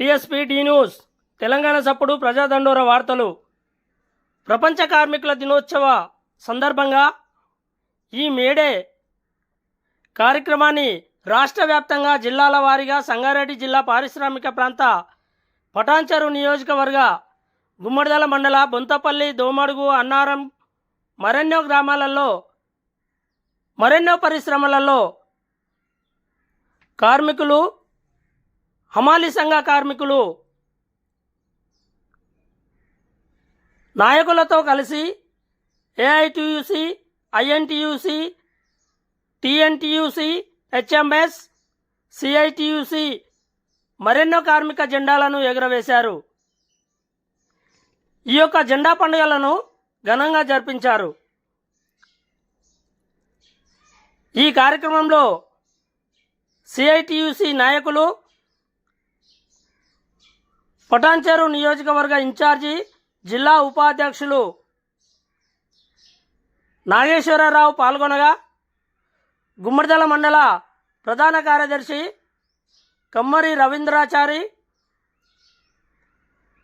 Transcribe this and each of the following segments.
Tsp tea news Telangana సప్పుడు ప్రజాదండోర వార్తలు. ప్రపంచ కార్మికుల దినోత్సవ సందర్భంగా ఈ మేడే కార్యక్రమాన్ని రాష్ట్ర వ్యాప్తంగా జిల్లాల వారీగా సంగారెడ్డి జిల్లా పారిశ్రామిక ప్రాంత పటాన్చెరు నియోజకవర్గ గుమ్మడిదల మండల బొంతపల్లి దోమడుగు అన్నారం మరెన్నో గ్రామాలలో మరెన్నో పరిశ్రమలలో కార్మికులు హమాలి సంఘ కార్మికులు నాయకులతో కలిసి AITUC INTUC TNTUC HMS CITUC మరెన్నో కార్మిక జెండాలను ఎగురవేశారు. ఈ యొక్క జెండా పండుగలను ఘనంగా జరిపించారు. ఈ కార్యక్రమంలో సిఐటియుసి నాయకులు పటాన్చెరు నియోజకవర్గ ఇన్ఛార్జి జిల్లా ఉపాధ్యక్షులు నాగేశ్వరరావు పాల్గొనగా గుమ్మడిదల మండల ప్రధాన కార్యదర్శి కమ్మరి రవీంద్రాచారి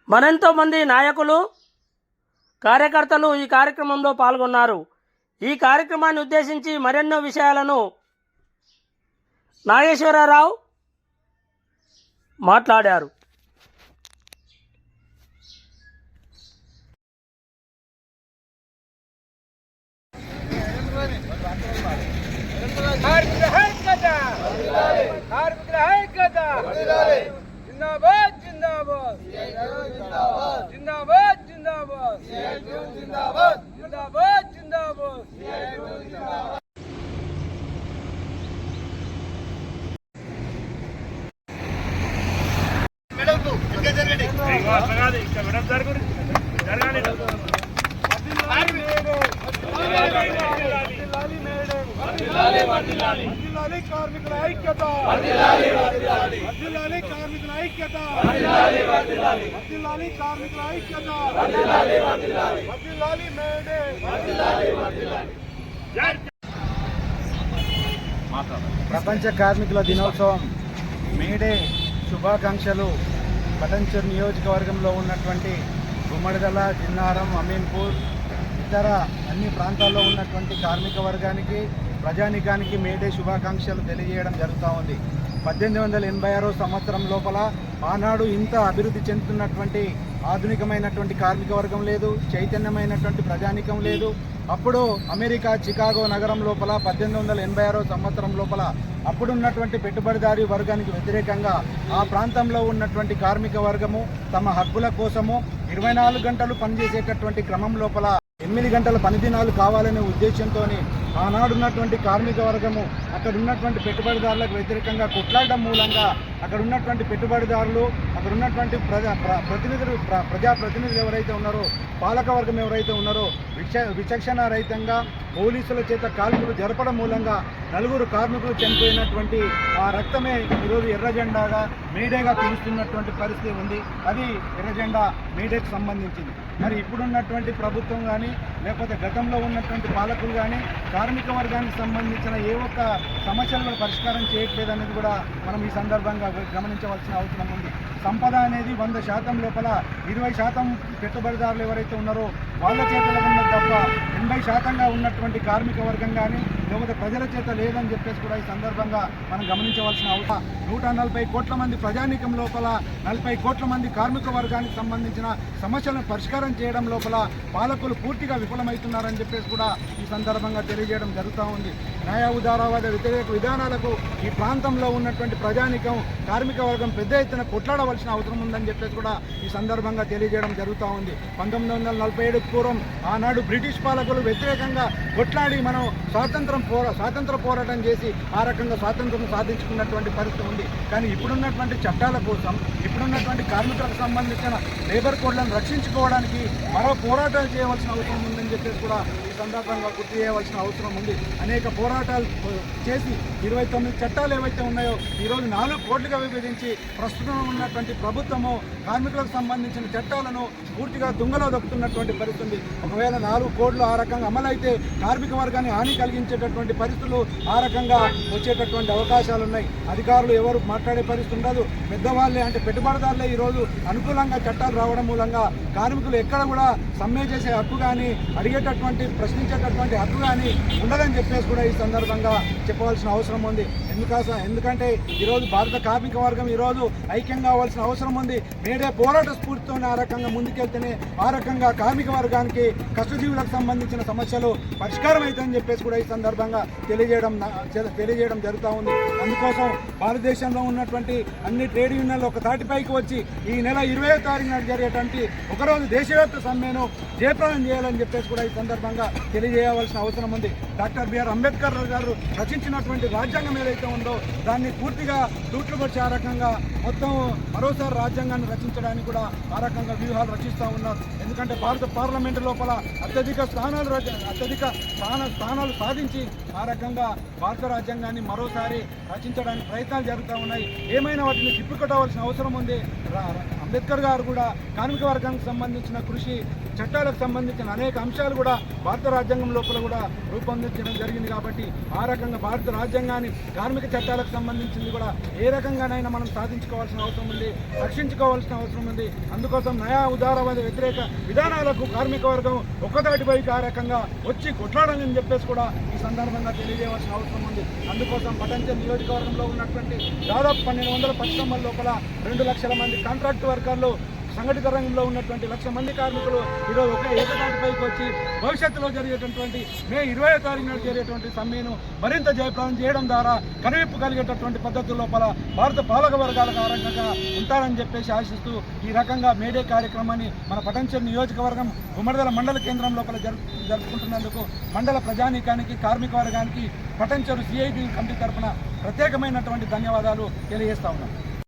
మరెంతో మంది నాయకులు కార్యకర్తలు ఈ కార్యక్రమంలో పాల్గొన్నారు. ఈ కార్యక్రమాన్ని ఉద్దేశించి మరెన్నో విషయాలను నాగేశ్వరరావు మాట్లాడారు. కార్మికుల ఐక్యత కార్మికుల ఐక్యత జిందాబాద్ జిందాబాద్ జిందాబాద్ జిందాబాద్ జిందాబాద్ జిందాబాద్ వర్ధిల్లాలి కార్మికుల ఐక్యత. వర్ధిల్లాలి కార్మికుల ఐక్యత. వర్ధిల్లాలి కార్మికుల ఐక్యత. వర్ధిల్లాలి మేడే. ప్రపంచ కార్మికుల దినోత్సవం మేడే శుభాకాంక్షలు. పటంచూరు నియోజకవర్గంలో ఉన్నటువంటి గుమ్మడిదల జిన్నారం అమీన్పూర్ ఇతర అన్ని ప్రాంతాల్లో ఉన్నటువంటి కార్మిక వర్గానికి ప్రజానికానికి మేడే శుభాకాంక్షలు తెలియజేయడం జరుగుతూ ఉంది. పద్దెనిమిది వందల ఎనభై ఆరో సంవత్సరం లోపల ఆనాడు ఇంత అభివృద్ధి చెందుతున్నటువంటి ఆధునికమైనటువంటి కార్మిక వర్గం లేదు చైతన్యమైనటువంటి ప్రజానికం లేదు. అప్పుడు అమెరికా చికాగో నగరం లోపల పద్దెనిమిది వందల ఎనభై ఆరో సంవత్సరం లోపల అప్పుడున్నటువంటి పెట్టుబడిదారీ వర్గానికి వ్యతిరేకంగా ఆ ప్రాంతంలో ఉన్నటువంటి కార్మిక వర్గము తమ హక్కుల కోసము ఇరవై నాలుగు గంటలు పనిచేసేటటువంటి క్రమం లోపల ఎనిమిది గంటల పని దినాలు కావాలనే ఉద్దేశంతో ఆనాడున్నటువంటి కార్మిక వర్గము అక్కడ ఉన్నటువంటి పెట్టుబడిదారులకు వ్యతిరేకంగా కొట్లాడడం మూలంగా అక్కడ ఉన్నటువంటి పెట్టుబడిదారులు అక్కడ ఉన్నటువంటి ప్రజా ప్ర- ప్రతినిధులు ప్ర- ప్రజాప్రతినిధులు ఎవరైతే ఉన్నారో పాలకవర్గం ఎవరైతే ఉన్నారో విచ విచక్షణ రహితంగా పోలీసుల చేత కాల్పులు జరపడం మూలంగా నలుగురు కార్మికులు చనిపోయినటువంటి ఆ రక్తమే ఈరోజు ఎర్రజెండాగా మేడేగా పిలుస్తున్నటువంటి పరిస్థితి ఉంది. అది ఎర్రజెండా మేడేకి సంబంధించింది. మరి ఇప్పుడున్నటువంటి ప్రభుత్వం కానీ లేకపోతే గతంలో ఉన్నటువంటి పాలకులు కానీ కార్మిక వర్గానికి సంబంధించిన ఏ ఒక్క సమస్యలను పరిష్కారం చేయట్లేదు అనేది కూడా మనం ఈ సందర్భంగా గమనించవలసిన అవసరం ఉంది. సంపద అనేది వంద శాతం లోపల ఇరవై శాతం పెట్టుబడిదారులు ఎవరైతే ఉన్నారో వాళ్ళ చేతిలో ఉన్నది తప్ప ఎనభై శాతంగా ఉన్నటువంటి కార్మిక వర్గం కానీ లేకపోతే ప్రజల చేత లేదని చెప్పేసి కూడా ఈ సందర్భంగా మనం గమనించవలసిన అవసరం. నూట నలభై కోట్ల మంది ప్రజానీకం లోపల నలభై కోట్ల మంది కార్మిక వర్గానికి సంబంధించిన సమస్యలను పరిష్కారం చేయడం లోపల పాలకులు పూర్తిగా విఫలమవుతున్నారని చెప్పేసి కూడా ఈ సందర్భంగా తెలియజేయడం జరుగుతూ ఉంది. న్యాయ ఉదారవాద వ్యతిరేక విధానాలకు ఈ ప్రాంతంలో ఉన్నటువంటి ప్రజానికం కార్మిక వర్గం పెద్ద ఎత్తున కొట్లాడవలసిన అవసరం ఉందని చెప్పేసి కూడా ఈ సందర్భంగా తెలియజేయడం జరుగుతూ ఉంది. పంతొమ్మిది వందల నలభై ఏడు పూర్వం ఆనాడు బ్రిటిష్ పాలకులు వ్యతిరేకంగా కొట్లాడి మనం స్వాతంత్రం పోరా స్వాతంత్ర పోరాటం చేసి ఆ రకంగా స్వాతంత్రం సాధించుకున్నటువంటి పరిస్థితి ఉంది. కానీ ఇప్పుడున్నటువంటి చట్టాల కోసం ఇప్పుడున్నటువంటి కార్మికులకు సంబంధించిన లేబర్ కోడ్లను రక్షించుకోవడానికి మరో పోరాటాలు చేయవలసిన అవసరం ఉందని చెప్పేసి కూడా సందర్భంగా గుర్తు చేయవలసిన అవసరం ఉంది. అనేక పోరాటాలు చేసి ఇరవై తొమ్మిది చట్టాలు ఏవైతే ఉన్నాయో ఈరోజు నాలుగు కోట్లుగా విభజించి ప్రస్తుతం ఉన్నటువంటి ప్రభుత్వము కార్మికులకు సంబంధించిన చట్టాలను పూర్తిగా దుంగలో దొక్కుతున్నటువంటి పరిస్థితి. ఒకవేళ నాలుగు కోట్లు ఆ రకంగా అమలైతే కార్మిక వర్గాన్ని హాని కలిగించేటటువంటి పరిస్థితులు ఆ రకంగా వచ్చేటటువంటి అవకాశాలు ఉన్నాయి. అధికారులు ఎవరు మాట్లాడే పరిస్థితి ఉండదు. పెద్దవాళ్ళే అంటే పెట్టుబడిదారులే ఈరోజు అనుకూలంగా చట్టాలు రావడం మూలంగా కార్మికులు ఎక్కడ కూడా సమ్మె చేసే హక్కు కానీ అడిగేటటువంటి ప్రశ్నించేటటువంటి హక్కు కానీ ఉండదని చెప్పేసి కూడా ఈ సందర్భంగా చెప్పవలసిన అవసరం ఉంది. ఎందుకోసం ఎందుకంటే ఈరోజు భారత కార్మిక వర్గం ఈరోజు ఐక్యం కావాల్సిన అవసరం ఉంది. మేడే పోరాట స్ఫూర్తితో ఆ రకంగా ముందుకెళ్తేనే ఆ రకంగా కార్మిక వర్గానికి కష్టజీవులకు సంబంధించిన సమస్యలు పరిష్కారం అవుతాయని చెప్పేసి కూడా ఈ సందర్భంగా తెలియజేయడం తెలియజేయడం జరుగుతూ ఉంది. అందుకోసం భారతదేశంలో ఉన్నటువంటి అన్ని ట్రేడ్ యూనియన్లు ఒక తాటిపైకి వచ్చి ఈ నెల ఇరవై తారీఖు జరిగేటువంటి ఒకరోజు దేశవ్యాప్త సమ్మెను జయప్రదం చేయాలని చెప్పేసి కూడా ఈ సందర్భంగా తెలియజేయవలసిన అవసరం ఉంది. డాక్టర్ బిఆర్ అంబేద్కర్ గారు రచించినటువంటి రాజ్యాంగం ఏదైతే ఉందో దాన్ని పూర్తిగా తూట్లు ఆ రకంగా మొత్తం మరోసారి రాజ్యాంగాన్ని రచించడానికి కూడా ఆ రకంగా వ్యూహాలు రచిస్తూ ఉన్నారు. ఎందుకంటే భారత పార్లమెంట్ లోపల అత్యధిక స్థానాలు రచ- అత్యధిక స్థాన స్థానాలు సాధించి ఆ రకంగా భారత రాజ్యాంగాన్ని మరోసారి రచించడానికి ప్రయత్నాలు జరుగుతూ ఉన్నాయి. ఏమైనా వాటిని తిప్పికొట్టవలసిన అవసరం ఉంది? రా- అంబేద్కర్ గారు కూడా కార్మిక వర్గానికి సంబంధించిన కృషి చట్టాలకు సంబంధించిన అనేక అంశాలు కూడా భారత రాజ్యాంగం లోపల కూడా రూపొందించడం జరిగింది కాబట్టి ఆ రకంగా భారత రాజ్యాంగాన్ని కార్మిక చట్టాలకు సంబంధించింది కూడా ఏ రకంగానైనా మనం సాధించుకోవాల్సిన అవసరం ఉంది రక్షించుకోవాల్సిన అవసరం ఉంది. అందుకోసం నయా ఉదారవాద వ్యతిరేక విధానాలకు కార్మిక వర్గం ఒక్కదాటిపై ఆ రకంగా వచ్చి కొట్లాడాలని చెప్పేసి కూడా ఈ సందర్భంగా తెలియజేయవలసిన అవసరం ఉంది. అందుకోసం పటంచల్ నియోజకవర్గంలో ఉన్నటువంటి దాదాపు పన్నెండు వందల పరిశ్రమల లోపల రెండు లక్షల మంది కాంట్రాక్ట్ వర్కర్లు సంఘటిత రంగంలో ఉన్నటువంటి లక్ష మంది కార్మికులు ఈరోజు ఒకే ఏకతాటిపైకి వచ్చి భవిష్యత్తులో జరిగేటటువంటి మే ఇరవై తారీఖు నాడు జరిగేటువంటి సమ్మెను మరింత జయప్రదం చేయడం ద్వారా కనువిప్పు కలిగేటటువంటి పద్ధతుల లోపల భారత పాలక వర్గాలకు కారణంగా ఉంటారని చెప్పేసి ఆశిస్తూ ఈ రకంగా మేడే కార్యక్రమాన్ని మన పటంచెరు నియోజకవర్గం గుమ్మడిదల మండల కేంద్రం లోపల జరుపు జరుపుకుంటున్నందుకు మండల ప్రజానీకానికి కార్మిక వర్గానికి పటంచెరు సిఐటి కమిటీ తరఫున ప్రత్యేకమైనటువంటి ధన్యవాదాలు తెలియజేస్తా ఉన్నాం.